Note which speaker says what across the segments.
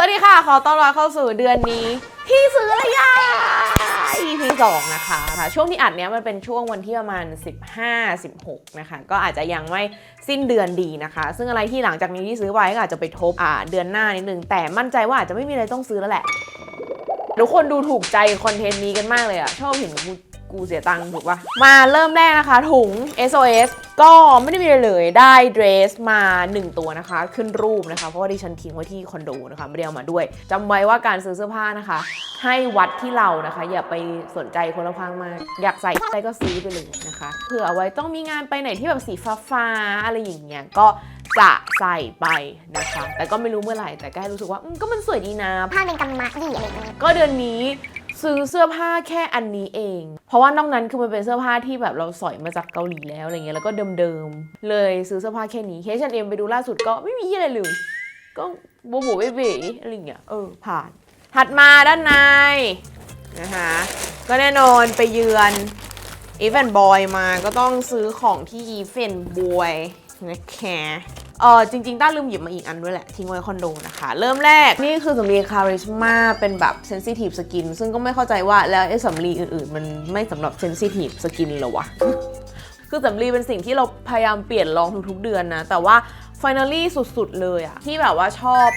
Speaker 1: สวัสดีค่ะ ขอต้อนรับเข้าสู่เดือนนี้ พี่ซื้ออะไรยา EP 2นะคะค่ะ ช่วงที่อัดเนี้ยมันเป็นช่วงวันที่ประมาณ 15-16 นะคะ ก็อาจจะยังไม่สิ้นเดือนดีนะคะ ซึ่งอะไรที่หลังจากนี้ที่ซื้อไว้ก็อาจจะไปทบอ่าเดือนหน้านิดนึง แต่มั่นใจว่าอาจจะไม่มีอะไรต้องซื้อแล้วแหละ ทุกคนดูถูกใจคอนเทนต์นี้กันมากเลยอะชอบเห็นกู กูเสียตังค์ถูกปะมาเริ่มแรกนะคะ ถุง SOS ก็ไม่ได้มีอะไรเลยได้เดรสมา 1 ตัวนะคะ ขึ้นรูปนะคะ เพราะว่าดิฉันทิ้งไว้ที่คอนโดนะคะ ไม่ได้เอามาด้วยจำไว้ว่าการซื้อเสื้อผ้านะคะ ให้วัดที่เรานะคะ อย่าไปสนใจคนละพังมาก อยากใส่อะไรก็ซื้อไปเลยนะคะเผื่อเอาไว้ต้องมีงานไปไหนที่แบบสีฟ้าๆอะไรอย่างเงี้ยก็จะใส่ไปนะคะแต่ก็ไม่รู้เมื่อไหร่แต่ก็ให้รู้สึกว่าอืมก็มันสวยดีนะ
Speaker 2: ผ้าเป็นกำมะดีอะไรอย่างเงี้ย
Speaker 1: ก็เดือนนี้ ซื้อเสื้อผ้าแค่อันนี้เอง เพราะว่านอกนั้นคือมันเป็นเสื้อผ้าที่แบบเราสอยมาจากเกาหลีแล้วอะไรเงี้ยแล้วก็เดิมๆเลยซื้อเสื้อผ้าแค่นี้ H&M ไปดูล่าสุดก็ไม่มีอะไรเลยก็โบโบเบเบอะไรเงี้ยเออผ่าน ถัดมาด้านในนะคะก็แน่นอนไปเยือน e v e n Boy มาก็ต้องซื้อของที่ e v e n Boy นะคะ เออจริงๆ ต้าลืมหยิบมาอีกอันด้วยแหละ ทิ้งไว้คอนโดนะคะ เริ่มแรก นี่คือสำลีคาริชมาเป็นแบบเซนซิทีฟสกินซึ่งก็ไม่เข้าใจว่าแล้วไอ้สำลีอื่นๆ มันไม่สำหรับเซนซิทีฟสกินเหรอวะ คือสำลีเป็นสิ่งที่เราพยายามเปลี่ยนลองทุกๆเดือนนะ แต่ว่า finally สุดๆ เลยอะที่แบบว่าชอบ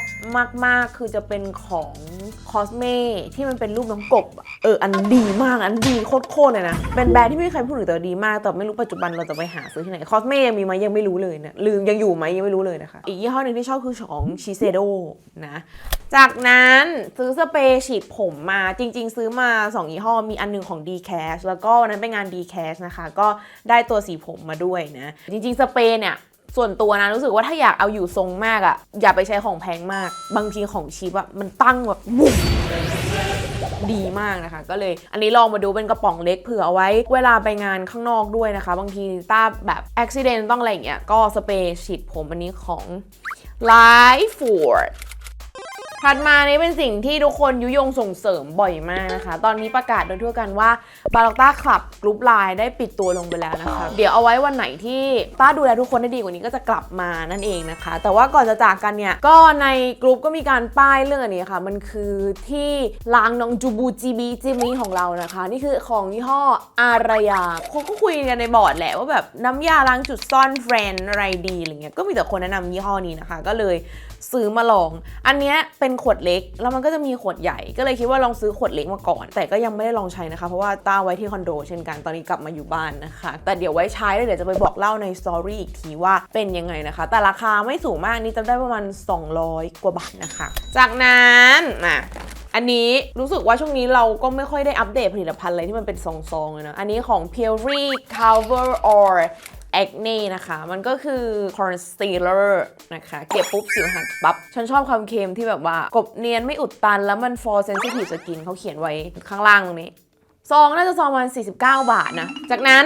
Speaker 1: มากๆ คือจะเป็นของคอสเมที่มันเป็นรูปน้องกบอะเอออันดีมาก อันดีโคตรๆเลยนะ เป็นแบรนด์ที่ไม่มีใครพูดถึงแต่ดีมาก แต่ไม่รู้ปัจจุบันเราจะไปหาซื้อที่ไหนคอสเมยังมีไหมยังไม่รู้เลยนะลืมยังอยู่ไหมยังไม่รู้เลยนะคะ อีกยี่ห้อหนึ่งที่ชอบคือของชิเซโดนะจากนั้นซื้อสเปรย์ฉีดผมมาจริง ๆ ซื้อมา 2 ยี่ห้อมีอันหนึงของ d c a s h แล้วก็วันนั้นไปงาน d c a s h นะคะ ก็ได้ตัวสีผมมาด้วยนะ จริง ๆ สเปรย์เนี่ย ส่วนตัวนะรู้สึกว่าถ้าอยากเอาอยู่ทรงมากอะ่ะ อย่าไปใช้ของแพงมาก บางทีของชีปอะมันตั้งแบบบุ้ดีมากนะคะ ก็เลยอันนี้ลองมาดูเป็นกระป๋องเล็กเผื่อเอาไว้ เวลาไปงานข้างนอกด้วยนะคะ บางทีต้าแบบอุบิเหตุต้องอะไรอย่างเงี้ยก็สเปรย์ฉีดผมอันนี้ของ Life Ford ถัดมานี้เป็นสิ่งที่ทุกคนยุยงส่งเสริมบ่อยมากนะคะ ตอนนี้ประกาศโดยทั่วกันว่าบาล็อกต้าคลับกรุ๊ปไลน์ได้ปิดตัวลงไปแล้วนะคะ เดี๋ยวเอาไว้วันไหนที่ต้าดูแลทุกคนได้ดีกว่านี้ก็จะกลับมานั่นเองนะคะ แต่ว่าก่อนจะจากกันเนี่ย ก็ในกรุ๊ปก็มีการป้ายเรื่องอันนี้ค่ะ มันคือที่ล้างน้องจูบูจีบีจิมีของเรานะคะ นี่คือของยี่ห้ออารยาเขาก็คุยกันในบอร์ดแหละว่าแบบน้ำยาล้างจุดซ่อนเฟรนอะไรดีอะไรเงี้ย ก็มีแต่คนแนะนำยี่ห้อนี้นะคะ ก็เลย ซื้อมาลอง อันเนี้ยเป็นขวดเล็ก แล้วมันก็จะมีขวดใหญ่ ก็เลยคิดว่าลองซื้อขวดเล็กมาก่อน แต่ก็ยังไม่ได้ลองใช้นะคะ เพราะว่าต้าไว้ที่คอนโดเช่นกัน ตอนนี้กลับมาอยู่บ้านนะคะ แต่เดี๋ยวไว้ใช้แล้วเดี๋ยวจะไปบอกเล่าในสตอรี่อีกทีว่าเป็นยังไงนะคะ แต่ราคาไม่สูงมากนี่จำได้ประมาณ 200 กว่าบาทนะคะ จากนั้นอะอันนี้รู้สึกว่าช่วงนี้เราก็ไม่ค่อยได้อัปเดตผลิตภัณฑ์อะไรที่มันเป็นซองๆเลยนะ อันนี้ของ p u r e Cover or acne นะคะ มันก็คือ concealer นะคะ เก็บปุ๊บสิวหายปั๊บ ฉันชอบความเค็มที่แบบว่ากบเนียนไม่อุดตันแล้วมัน for sensitive skin เขาเขียนไว้ข้างล่างตรงนี้ ซองน่าจะซองมาณ49 บาทนะ จากนั้น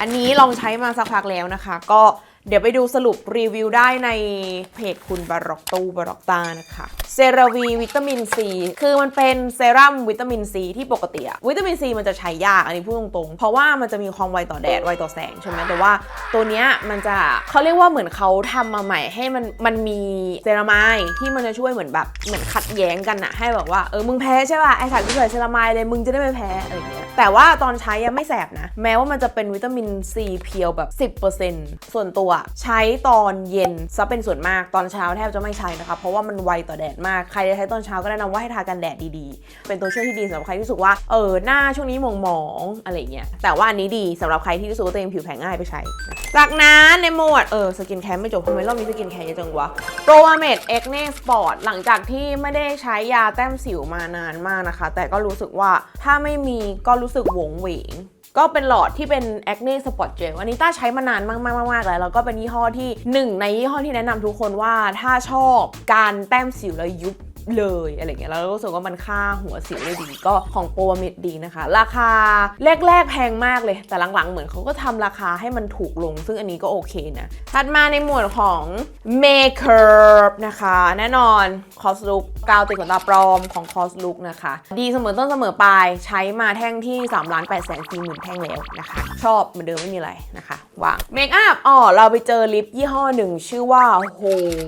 Speaker 1: อันนี้ลองใช้มาสักพักแล้วนะคะ ก็เดี๋ยวไปดูสรุปรีวิวได้ในเพจคุณบารอกตูบารอกตานะคะ เซราวีวิตามินซีคือมันเป็นเซรั่มวิตามินซีที่ปกติอะวิตามินซีมันจะใช้ยากอันนี้พูดตรงๆ เพราะว่ามันจะมีความไวต่อแดดไวต่อแสงใช่ไหมแต่ว่าตัวเนี้ยมันจะเขาเรียกว่าเหมือนเขาทำมาใหม่ให้มันมันมีเซรามายที่มันจะช่วยเหมือนแบบเหมือนขัดแย้งกันอะให้แบบว่าเออมึงแพ้ใช่ป่ะไอ้สัตว์กูใส่เซรามายเลยมึงจะได้ไม่แพ้อะไรอย่างเงี้ยแต่ว่าตอนใช้ยังไม่แสบนะ แม้ว่ามันจะเป็นวิตามินซีเพียวแบบ 10%ส่วนตัวใช้ตอนเย็นซะเป็นส่วนมากตอนเช้าแทบจะไม่ใช้นะคะเพราะว่ามันไวต่อแดดมาก ใครจะใช้ตอนเช้าก็แนะนำว่าให้ทากันแดดดีๆ เป็นตัวช่วยที่ดีสำหรับใครที่รู้สึกว่า เออ หน้าช่วงนี้มองๆอะไรเงี้ย แต่ว่าอันนี้ดีสำหรับใครที่รู้สึกว่าตัวเองผิวแพ้ง่ายไปใช้ จากนั้นในหมวด เออ สกินแคร์ไม่จบทำไมรอบนี้สกินแคร์เยอะจังวะโปรเมดเอ็กเนสปอร์ตหลังจากที่ไม่ได้ใช้ยาแต้มสิวมานานมากนะคะ แต่ก็รู้สึกว่าถ้าไม่มีก็รู้สึกหวงเหวง ก็เป็นหลอดที่เป็น Acne Spot Gel อันนี้ต้าใช้มานานมากๆๆๆแล้วแล้วก็เป็นยี่ห้อที่หนึ่งในยี่ห้อที่แนะนำทุกคนว่าถ้าชอบการแต้มสิวแล้วยุบ เลยอะไรเงี้ยแล้วรู้สึกว่ามันฆ่าหัวสิวได้ดีก็ของโปรเมดดีนะคะ ราคาแรกๆแพงมากเลย แต่หลังๆเหมือนเขาก็ทำราคาให้มันถูกลง ซึ่งอันนี้ก็โอเคนะถัดมาในหมวดของ Makeup นะคะ แน่นอน Cos Look กาวติดขนตาปลอมของ Cos Look นะคะ ดีเสมอต้นเสมอปลายใช้มาแท่งที่3ล้าน8แสน4หมื่นแท่งแล้วนะคะ ชอบเหมือนเดิมไม่มีอะไรนะคะวางเมคอัพอ๋อเราไปเจอลิปยี่ห้อหนึ่งชื่อว่า Home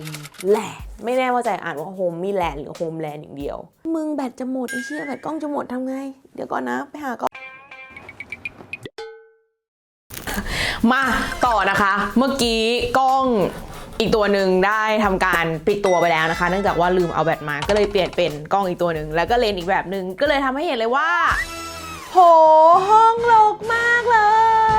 Speaker 1: Land ไม่แน่ว่าใจอ่านว่าโฮมมีแลนหรือโฮมแลนอย่างเดียว มึงแบตจะหมดไอ้เชี่ยแบตกล้องจะหมดทำไง เดี๋ยวก่อนนะ ไปหากล้องมาต่อนะคะ เมื่อกี้กล้องอีกตัวหนึ่งได้ทำการปิดตัวไปแล้วนะคะ เนื่องจากว่าลืมเอาแบตมาก็เลยเปลี่ยนเป็นกล้องอีกตัวหนึ่งแล้วก็เลนส์อีกแบบหนึ่งก็เลยทำให้เห็นเลยว่าโหห้องรกมากเลย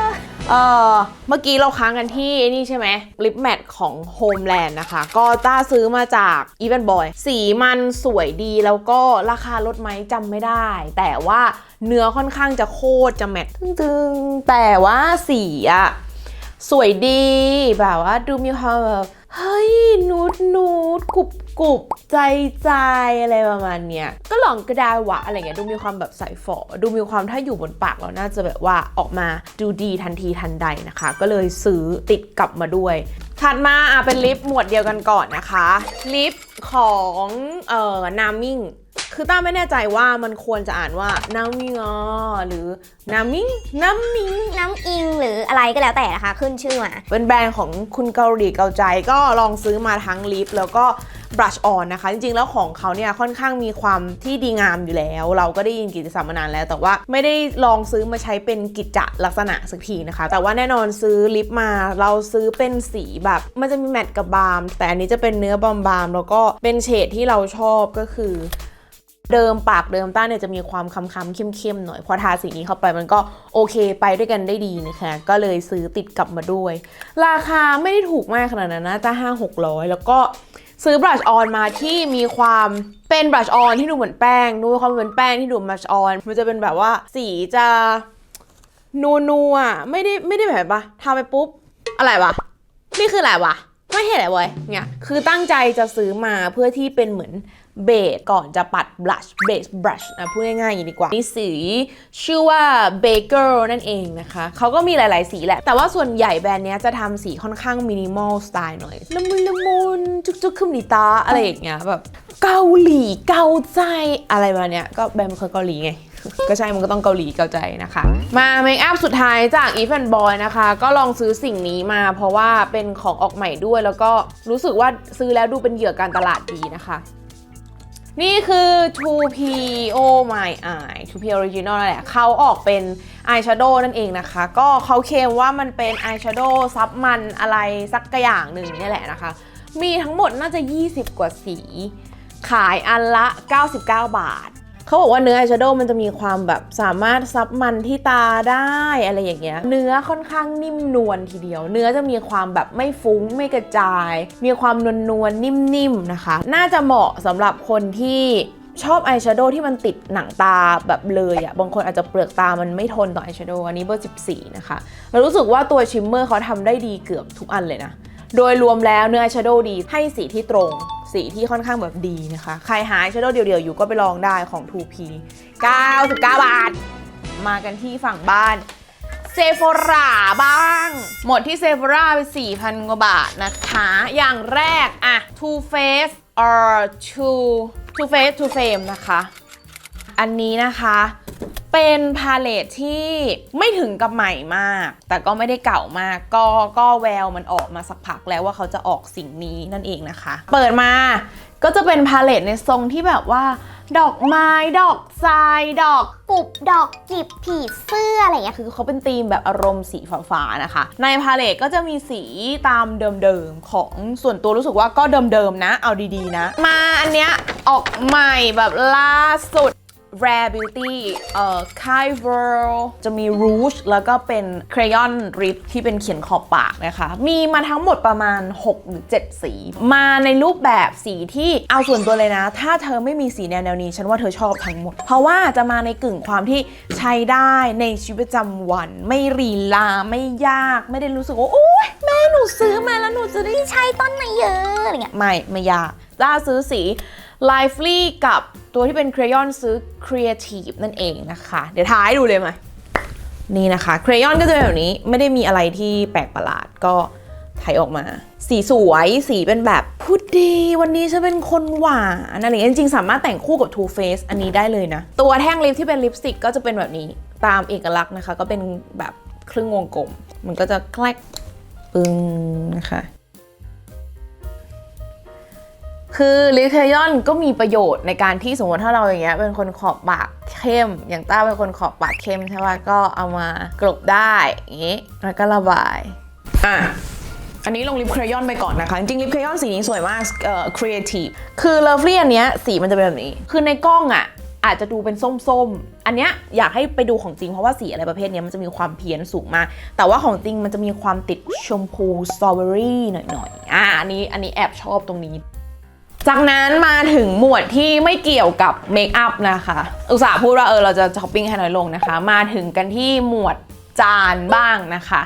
Speaker 1: เออเมื่อกี้เราค้างกันที่นี่ใช่ไหมลิปแมทของ Homeland นะคะ ก็ต้าซื้อมาจาก e v e n Boy สีมันสวยดีแล้วก็ราคาลดไหมจำไม่ได้ แต่ว่าเนื้อค่อนข้างจะโคตรจะแมทตึงๆแต่ว่าสีอะสวยดีแบบว่าดูมีความแบบ เฮ้ยนูดนูดกรุบกรุบใจใจอะไรประมาณเนี้ยก็ลองก็ได้วะอะไรเงี้ยดูมีความแบบใส่ฝอดูมีความถ้าอยู่บนปากเราน่าจะแบบว่าออกมาดูดีทันทีทันใดนะคะ ก็เลยซื้อติดกลับมาด้วยถัดมาอะเป็นลิปหมวดเดียวกันก่อนนะคะ ลิปของเอ่อนามิง คือต้าไม่แน่ใจว่ามันควรจะอ่านว่านามิงอ๋อหรือนามิงนามิง
Speaker 2: น้ำอิงหรืออะไรก็แล้วแต่นะคะ ขึ้นชื่อมา
Speaker 1: เป็นแบรนด์ของคุณเกาหลีเกาใจก็ลองซื้อมาทั้งลิปแล้วก็บลัชออนนะคะ จริงๆ แล้วของเขาเนี่ยค่อนข้างมีความที่ดีงามอยู่แล้ว เราก็ได้ยินกิจสัมมานานแล้ว แต่ว่าไม่ได้ลองซื้อมาใช้เป็นกิจจลักษณะสักทีนะคะ แต่ว่าแน่นอนซื้อลิปมาเราซื้อเป็นสีแบบ มันจะมีแมตต์กับบาล์มแต่อันนี้จะเป็นเนื้อบาล์มๆแล้วก็เป็นเฉดที่เราชอบก็คือ เดิมปากเดิมต้าเนี่ยจะมีความค้ำๆเข้มๆหน่อยพอทาสีนี้เข้าไปมันก็โอเคไปด้วยกันได้ดีนะคะ ก็เลยซื้อติดกลับมาด้วย ราคาไม่ได้ถูกมากขนาดนั้นนะจะห้าหกร้อยแล้วก็ซื้อบลัชออนมาที่มีความเป็นบลัชออนที่ดูเหมือนแป้งดูความเหมือนแป้งที่ดูบลัชออนมันจะเป็นแบบว่าสีจะนัวนัวๆไม่ได้ไม่ได้แบบปะทาไปปุ๊บ อะไรวะ นี่คืออะไรวะ ไม่เห็นอะไรเว้ยเนี่ยคือตั้งใจจะซื้อมาเพื่อที่เป็นเหมือนเบสก่อนจะปัดบลัชเบสบลัชนะพูดง่ายๆอย่างนี้ดีกว่านี่สีชื่อว่า Baker นั่นเองนะคะเขาก็มีหลายๆสีแหละ แต่ว่าส่วนใหญ่แบรนด์นี้จะทำสีค่อนข้างมินิมอลสไตล์หน่อยละมุนละมุนจุกๆขึ้นดีตาอะไรอย่างเงี้ยแบบเกาหลีเกาใจอะไรมาเนี้ยก็แบรนด์มันคือเกาหลีไง ก็ใช่มันก็ต้องเกาหลีเกาใจนะคะ มาเมคอัพสุดท้ายจาก e v e n Boy นะคะ ก็ลองซื้อสิ่งนี้มา เพราะว่าเป็นของออกใหม่ด้วย แล้วก็รู้สึกว่าซื้อแล้วดูเป็นเหยื่อการตลาดดีนะคะ นี่คือ 2P Oh My Eye 2P Original นั่นแหละเขาออกเป็นอายแชโดว์นั่นเองนะคะ ก็เขาเคลมว่ามันเป็นอายแชโดว์ซับมันอะไรสักอย่างหนึ่งนี่แหละนะคะ มีทั้งหมดน่าจะ 20 กว่าสี ขายอันละ 99 บาท เขาบอกว่าเนื้ออายแชโดว์มันจะมีความแบบสามารถซับมันที่ตาได้อะไรอย่างเงี้ย เนื้อค่อนข้างนิ่มนวลทีเดียว เนื้อจะมีความแบบไม่ฟุ้งไม่กระจาย มีความนวลนวลนิ่มๆนะคะ น่าจะเหมาะสำหรับคนที่ชอบอายแชโดว์ที่มันติดหนังตาแบบเลยอะ่ะ บางคนอาจจะเปลือกตามันไม่ทนต่ออายแชโดว์อันนี้เบอร์ 14 นะคะ เรารู้สึกว่าตัวชิมเมอร์เขาทำได้ดีเกือบทุกอันเลยนะ โดยรวมแล้วเนื้อชายแชโดว์ดีให้สีที่ตรง สีที่ค่อนข้างแบบดีนะคะ ใครหาชโดว์เดียวๆ อยู่ก็ไปลองได้ของ 2P 99 บาท มากันที่ฝั่งบ้านเซฟ o ราบ้าง หมดที่เซฟ o ราไป 4,000 กว่าบาทนะคะ อย่างแรกอะ Too Faced or Too Too Faced Too Fame นะคะ อันนี้นะคะ เป็นพาเลทที่ไม่ถึงกับใหม่มาก แต่ก็ไม่ได้เก่ามาก ก็ก็แววมันออกมาสักพักแล้วว่าเขาจะออกสิ่งนี้นั่นเองนะคะ เปิดมาก็จะเป็นพาเลทในทรงที่แบบว่า ดอกไม้ ดอกทราย ดอก
Speaker 2: ปุบดอกจิบผีเสื้ออะไรอย่างเงี้ย
Speaker 1: คือเขาเป็นธีมแบบอารมณ์สีฟ้าๆนะคะ ในพาเลทก็จะมีสีตามเดิมๆ ของส่วนตัวรู้สึกว่าก็เดิมๆนะ เอาดีๆนะ มาอันเนี้ยออกใหม่แบบล่าสุด Rare Beauty เอ่อ Kai World จะมี Rouge แล้วก็เป็น Crayon Rip ที่เป็นเขียนขอบปากนะคะ มีมาทั้งหมดประมาณ 6 หรือ 7 สี มาในรูปแบบสีที่เอาส่วนตัวเลยนะ ถ้าเธอไม่มีสีแนวแนวนี้ ฉันว่าเธอชอบทั้งหมด เพราะว่าจะมาในกึ่งความที่ใช้ได้ในชีวิตประจำวัน ไม่รีลา ไม่ยาก ไม่ได้รู้สึกว่า โอ๊ยแม่หนูซื้อมาแล้วหนูจะได้
Speaker 2: ใช้ต้นไหนเยอะอะไรเงี้ย
Speaker 1: ไม่ไม่ยากล่าซื้อสี Lively กับตัวที่เป็น Crayon ซื้อ Creative นั่นเองนะคะ เดี๋ยวท้ายดูเลยไหมนี่นะคะ Crayon ก็จะเป็นแบบนี้ไม่ได้มีอะไรที่แปลกประหลาดก็ไถออกมา สีสวยสีเป็นแบบพูดดี วันนี้ฉันเป็นคนหวานอะไรอย่างเงี้ยจริงๆ สามารถแต่งคู่กับ Too Faced อันนี้ได้เลยนะ ตัวแท่งลิปที่เป็นลิปสติกก็จะเป็นแบบนี้ตามเอกลักษณ์นะคะ ก็เป็นแบบครึ่งวงกลม มันก็จะแคลกปึ้งนะคะ คือลิเคยอนก็มีประโยชน์ในการที่สมมติถ้าเราอย่างเงี้ยเป็นคนขอบปากเข้ม อย่างต้าเป็นคนขอบปากเข้มใช่ป่ะก็เอามากลบได้อย่างงี้แล้วก็ระบาย อะอันนี้ลงลิปเครยอนไปก่อนนะคะ จริงๆลิปเครยอนสีนี้สวยมากเอ่อครีเอทีฟคือเลิฟลี่อันเนี้ยสีมันจะเป็นแบบนี้ คือในกล้องอะอาจจะดูเป็นส้มๆ อันเนี้ยอยากให้ไปดูของจริงเพราะว่าสีอะไรประเภทเนี้ยมันจะมีความเพี้ยนสูงมาก แต่ว่าของจริงมันจะมีความติดชมพูสตรอเบอรี่หน่อยๆ อะอันนี้อันนี้แอบชอบตรงนี้ จากนั้นมาถึงหมวดที่ไม่เกี่ยวกับเมคอัพนะคะ อุตส่าห์พูดว่าเออเราจะช้อปปิ้งให้น้อยลงนะคะ มาถึงกันที่หมวดจานบ้างนะคะ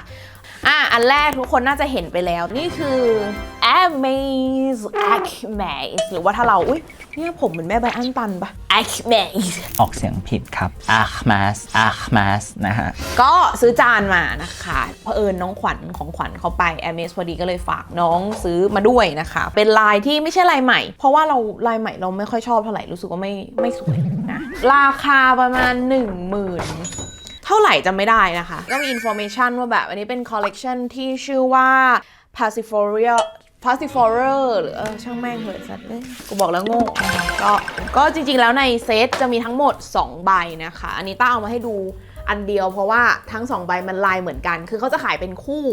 Speaker 1: อะอันแรกทุกคนน่าจะเห็นไปแล้ว นี่คือ Amaze Acmaze หรือว่าถ้าเรา อุ้ยเนี่ยผมเหมือนแม่ใบอันตันปะ Acmaze
Speaker 3: ออกเสียงผิดครับ Ahmas Ahmas นะฮะ
Speaker 1: ก็ซื้อจานมานะคะเผอิญน้องขวัญของขวัญเขาไป a m a z พอดีก็เลยฝากน้องซื้อมาด้วยนะคะ เป็นลายที่ไม่ใช่ลายใหม่ เพราะว่าเราลายใหม่เราไม่ค่อยชอบเท่าไหร่รู้สึกว่าไม่ไม่สวยนะ ราคาประมาณ 1 0,000 เท่าไหร่จะไม่ได้นะคะ ก็มีอินโฟเมชันว่าแบบอันนี้เป็นคอลเลกชันที่ชื่อว่า p a s i f o r i a p a s i f o r e r หรือเออช่างแม่งเหอะสัตว์เลยกูบอกแล้วโง่ก็ก็จริงๆแล้วในเซตจะมีทั้งหมด 2 ใบนะคะ อันนี้ต้าเอามาให้ดูอันเดียวเพราะว่าทั้ง 2 ใบมันลายเหมือนกัน คือเขาจะขายเป็นคู่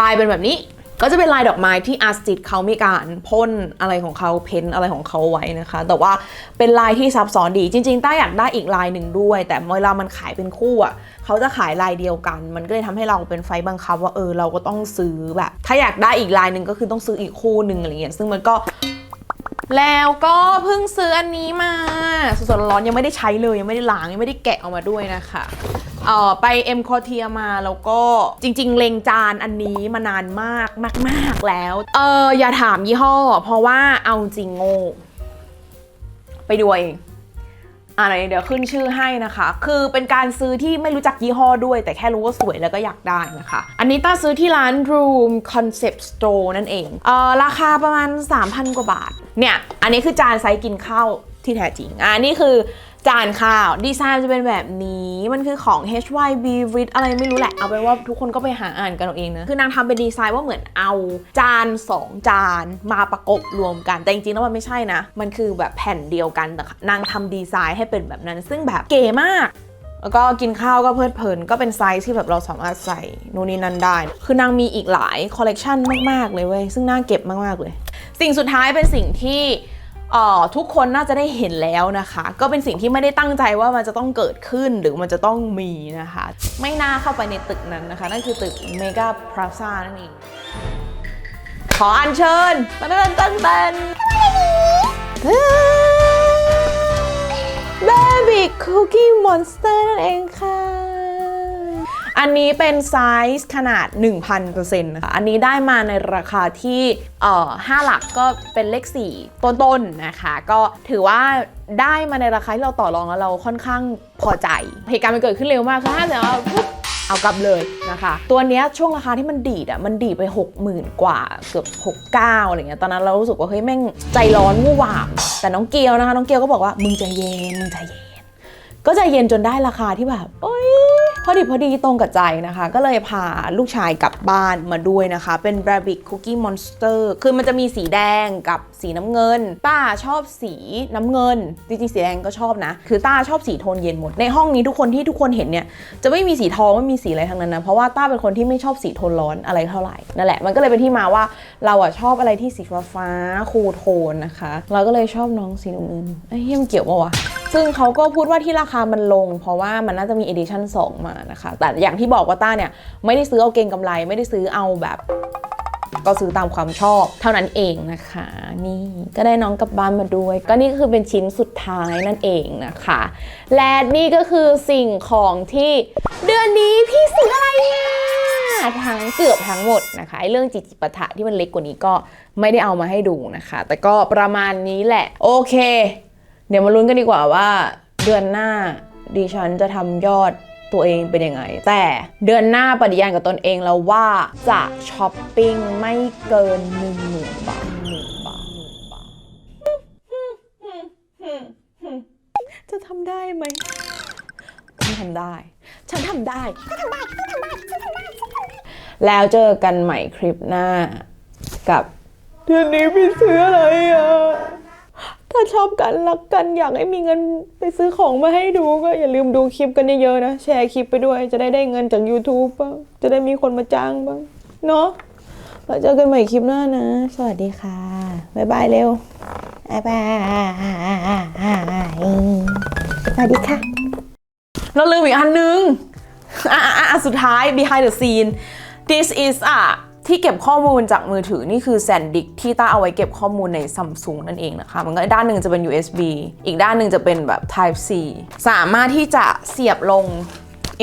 Speaker 1: ลายเป็นแบบนี้ ก็จะเป็นลายดอกไม้ที่อาร์ติสเขามีการพ่นอะไรของเขาเพ้นอะไรของเขาไว้นะคะ แต่ว่าเป็นลายที่ซับซ้อนดีจริงๆต้าอยากได้อีกลายหนึ่งด้วย แต่เวลามันขายเป็นคู่อะเขาจะขายลายเดียวกัน มันก็เลยทำให้เราเป็นไฟบังคับว่าเออเราก็ต้องซื้อแบบ ถ้าอยากได้อีกลายหนึ่งก็คือต้องซื้ออีกคู่หนึ่งอะไรเงี้ยซึ่งมันก็ แล้วก็เพิ่งซื้ออันนี้มาสดๆร้อนยังไม่ได้ใช้เลยยังไม่ได้ล้างยังไม่ได้แกะออกมาด้วยนะคะเอ่อไปเอ็มคอเทียมาแล้วก็จริง ๆ เลงจานอันนี้มานานมากมาก ๆแล้ว เอออย่าถามยี่ห้อ เพราะว่าเอาจริงโง่ไปดูเอง อ่าไหนเดี๋ยวขึ้นชื่อให้นะคะ คือเป็นการซื้อที่ไม่รู้จักยี่ห้อด้วย แต่แค่รู้ว่าสวยแล้วก็อยากได้นะคะ อันนี้ต้าซื้อที่ร้าน Room Concept Store นั่นเองเออราคาประมาณ 3,000 กว่าบาท เนี่ย อันนี้คือจานไซส์กินข้าวที่แท้จริง อ่านี่คือ จานข้าวดีไซน์จะเป็นแบบนี้มันคือของ HYB w i t อะไรไม่รู้แหละ เอาเป็นว่าทุกคนก็ไปหาอ่านกันเอาเองนะ คือนางทำเป็นดีไซน์ว่าเหมือนเอาจาน 2 จานมาประกบรวมกัน แต่จริงๆแล้วมันไม่ใช่นะ มันคือแบบแผ่นเดียวกันแต่นางทำดีไซน์ให้เป็นแบบนั้น ซึ่งแบบเก๋มากแล้วก็กินข้าวก็เพลิดเพลินก็เป็นไซส์ที่แบบเราสามารถใส่นู่นนี่นั่นได้ คือนางมีอีกหลายคอลเลกชันมาก ๆ เลยเว้ย ซึ่งน่าเก็บมาก ๆ เลย สิ่งสุดท้ายเป็นสิ่งที่ ทุกคนน่าจะได้เห็นแล้วนะคะ ก็เป็นสิ่งที่ไม่ได้ตั้งใจว่ามันจะต้องเกิดขึ้นหรือมันจะต้องมีนะคะ ไม่น่าเข้าไปในตึกนั้นนะคะ นั่นคือตึกเมกาพลาซ่านั่นเอง ขออัญเชิญตันตันตันตัน Baby Cookie Monster นั่นเองค่ะ อันนี้เป็นไซส์ขนาด 1,000%นะคะอันนี้ได้มาในราคาที่เอ่อ5หลักก็เป็นเลข 4 ต้นๆนะคะ ก็ถือว่าได้มาในราคาที่เราต่อรองแล้วเราค่อนข้างพอใจ เหตุการณ์มันเกิดขึ้นเร็วมากคือห้าเสร็จแล้วปุ๊บเอากลับเลยนะคะ ตัวนี้ช่วงราคาที่มันดีดอะมันดีดไป 60,000 กว่าเกือบ 69อะไรเงี้ยตอนนั้นเรารู้สึกว่าเฮ้ยแม่งใจร้อนวู่วาม แต่น้องเกียวนะคะ น้องเกียวก็บอกว่ามึงใจเย็นมึงใจเย็น ก็ใจเย็นจนได้ราคาที่แบบโอ๊ย พอดีพอดีตรงกับใจนะคะ ก็เลยพาลูกชายกลับบ้านมาด้วยนะคะ เป็น Rabbit Cookie Monster คือมันจะมีสีแดงกับสีน้ำเงิน ต้าชอบสีน้ำเงิน จริงๆ สีแดงก็ชอบนะ คือต้าชอบสีโทนเย็นหมด ในห้องนี้ทุกคนที่ทุกคนเห็นเนี่ย จะไม่มีสีทองไม่มีสีอะไรทั้งนั้นนะ เพราะว่าต้าเป็นคนที่ไม่ชอบสีโทนร้อนอะไรเท่าไหร่ นั่นแหละ มันก็เลยเป็นที่มาว่าเราอะชอบอะไรที่สีฟ้าฟ้าคูลโทนนะคะ เราก็เลยชอบน้องสีน้ำเงินไอ้เฮียมันเกี่ยวปะวะ ซึ่งเขาก็พูดว่าที่ราคามันลง เพราะว่ามันน่าจะมี edition 2มานะคะ แต่อย่างที่บอกว่าต้าเนี่ย ไม่ได้ซื้อเอาเก่งกำไร ไม่ได้ซื้อเอาแบบ ก็ซื้อตามความชอบเท่านั้นเองนะคะ นี่ก็ได้น้องกลับบ้านมาด้วย ก็นี่ก็คือเป็นชิ้นสุดท้ายนั่นเองนะคะ และนี่ก็คือสิ่งของที่เดือนนี้พี่ซื้ออะไรเนี่ยทั้งเกือบทั้งหมดนะคะไอ้เรื่องจิจิปะถะที่มันเล็กกว่านี้ก็ไม่ได้เอามาให้ดูนะคะ แต่ก็ประมาณนี้แหละ โอเค เดี๋ยวมาลุ้นกันดีกว่าว่า เดือนหน้าดิฉันจะทำยอดตัวเองเป็นยังไง แต่เดือนหน้าปฏิญาณกับตนเองแล้วว่าจะช้อปปิ้งไม่เกินหนึ่งหมื่นบาทหนึ่งบาทหนึ่งบาทจะทำได้ไหมฉันทำได้ฉันทำได้แล้วเจอกันใหม่คลิปหน้ากับเดือนนี้พี่ซื้ออะไรอะ ถ้าชอบกันรักกันอยากให้มีเงินไปซื้อของมาให้ดูก็อย่าลืมดูคลิปกันเยอะๆนะ แชร์คลิปไปด้วย จะได้ได้เงินจาก YouTube บ้างจะได้มีคนมาจ้างบ้าง เนาะเราเจอกันใหม่คลิปหน้านะ สวัสดีค่ะ บ๊ายบายเร็ว บ๊ายบายสวัสดีค่ะ เราลืมอีกอันนึง อะอะอะสุดท้าย behind the scene this is อะ ที่เก็บข้อมูลจากมือถือนี่คือแซนดิกที่ต้าเอาไว้เก็บข้อมูลใน Samsung นั่นเองนะคะ มันก็ด้านหนึ่งจะเป็น USB อีกด้านหนึ่งจะเป็นแบบ Type C สามารถที่จะเสียบลง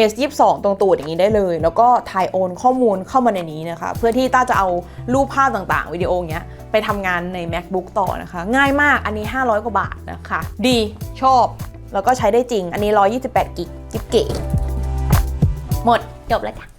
Speaker 1: S22 ตรงตูดอย่างนี้ได้เลย แล้วก็ถ่ายโอนข้อมูลเข้ามาในนี้นะคะ เพื่อที่ต้าจะเอารูปภาพต่างๆ วิดีโออย่างเงี้ย ไปทำงานใน MacBook ต่อนะคะ ง่ายมากอันนี้ 500 กว่าบาทนะคะ ดีชอบ แล้วก็ใช้ได้จริง อันนี้ 128 กิก จิ๊บเก๋หมด จบแล้วจ้ะ